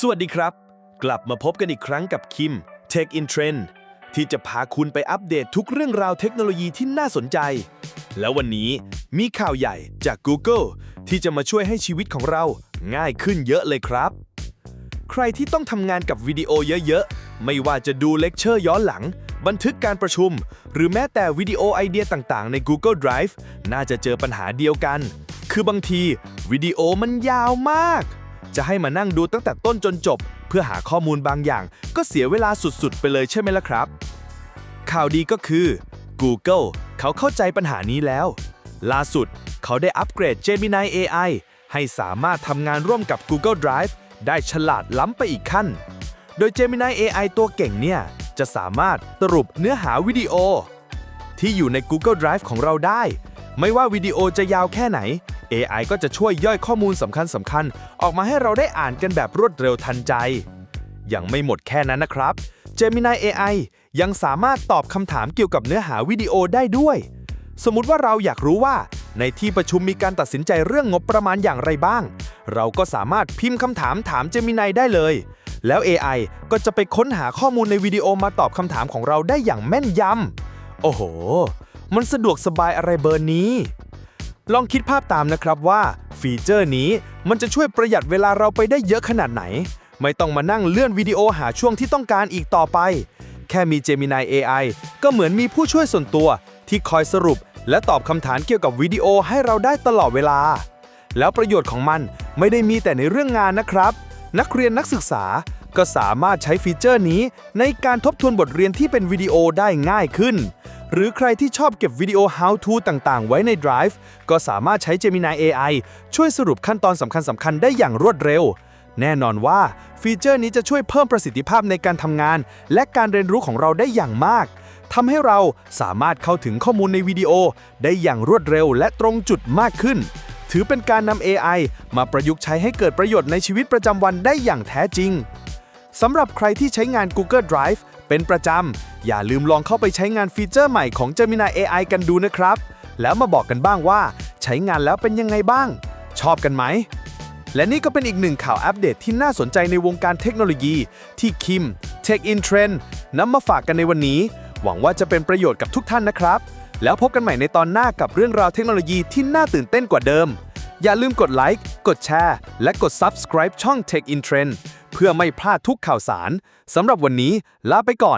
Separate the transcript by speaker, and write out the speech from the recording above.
Speaker 1: สวัสดีครับ กลับมาพบกันอีกครั้งกับคิม Tech in Trend ที่จะพาคุณไปอัปเดตทุกเรื่องราวเทคโนโลยีที่น่าสนใจ แล้ววันนี้มีข่าวใหญ่จาก Google ที่จะมาช่วยให้ชีวิตของเราง่ายขึ้นเยอะเลยครับ ใครที่ต้องทำงานกับวิดีโอเยอะๆ ไม่ว่าจะดูเลคเชอร์ย้อนหลัง บันทึกการประชุม หรือแม้แต่วิดีโอไอเดียต่างๆ ใน Google Drive น่าจะเจอปัญหาเดียวกัน คือบางทีวิดีโอมันยาวมาก จะให้มานั่งดูตั้งแต่ต้นจนจบ เพื่อหาข้อมูลบางอย่าง ก็เสียเวลาสุดๆ ไปเลยใช่ไหมล่ะครับ ข่าวดีก็คือ Google เขาเข้าใจปัญหานี้แล้ว ล่าสุดเขาได้อัปเกรด Gemini AI ให้สามารถทำงานร่วมกับ Google Drive ได้ฉลาดล้ำไปอีกขั้น โดย Gemini AI ตัวเก่งเนี่ย จะสามารถสรุปเนื้อหาวิดีโอ ที่อยู่ใน Google Drive ของเราได้ ไม่ว่าวิดีโอจะยาวแค่ไหน AI ก็จะช่วยย่อยข้อมูลสำคัญสำคัญๆออกมาให้เราได้อ่านกันแบบรวดเร็วทันใจ ยังไม่หมดแค่นั้นนะครับ Gemini AI ยังสามารถตอบคำถามเกี่ยวกับเนื้อหาวิดีโอได้ด้วย สมมุติว่าเราอยากรู้ว่า ในที่ประชุมมีการตัดสินใจเรื่องงบประมาณอย่างไรบ้าง เราก็สามารถพิมพ์คำถามถาม Gemini ได้เลย แล้ว AI ก็จะไปค้นหาข้อมูลในวิดีโอมาตอบคำถามของเราได้อย่างแม่นยำโอ้โห มันสะดวกสบายอะไรเบอร์นี้ ลองคิดภาพตามนะครับว่า ฟีเจอร์นี้มันจะช่วยประหยัดเวลาเราไปได้เยอะขนาดไหน ไม่ต้องมานั่งเลื่อนวิดีโอหาช่วงที่ต้องการอีกต่อไป แค่มี Gemini AI ก็เหมือนมีผู้ช่วยส่วนตัว ที่คอยสรุป และตอบคำถามเกี่ยวกับวิดีโอให้เราได้ตลอดเวลา แล้วประโยชน์ของมันไม่ได้มีแต่ในเรื่องงานนะครับ นักเรียนนักศึกษาก็สามารถใช้ฟีเจอร์นี้ในการทบทวนบทเรียนที่เป็นวิดีโอได้ง่ายขึ้น หรือใครที่ชอบเก็บวิดีโอ how to ต่างๆ ไว้ใน Drive ก็สามารถใช้ Gemini AI ช่วยสรุปขั้นตอนสำคัญๆ ได้อย่างรวดเร็ว แน่นอนว่าฟีเจอร์นี้จะช่วยเพิ่มประสิทธิภาพในการทำงาน และการเรียนรู้ของเราได้อย่างมากทำให้เราสามารถเข้าถึงข้อมูลในวิดีโอ ได้อย่างรวดเร็วและตรงจุดมากขึ้น ถือเป็นการนำ AI มาประยุกต์ใช้ให้เกิดประโยชน์ในชีวิตประจำวันได้อย่างแท้จริง สำหรับใครที่ใช้งาน Google Drive เป็นประจำ อย่าลืมลองเข้าไปใช้งานฟีเจอร์ใหม่ของ Gemini AI กันดูนะครับ แล้วมาบอกกันบ้างว่า ใช้งานแล้วเป็นยังไงบ้าง ชอบกันไหม และนี่ก็เป็นอีกหนึ่งข่าวอัปเดตที่น่าสนใจในวงการเทคโนโลยีที่คิม Tech in Trend นำมาฝากกันในวันนี้ หวังว่าจะเป็นประโยชน์กับทุกท่านนะครับ แล้วพบกันใหม่ในตอนหน้ากับเรื่องราวเทคโนโลยีที่น่าตื่นเต้นกว่าเดิม อย่าลืมกดไลค์กดแชร์และกด Subscribe ช่อง Tech in Trend เพื่อไม่พลาดทุกข่าวสารสำหรับวันนี้ลาไปก่อน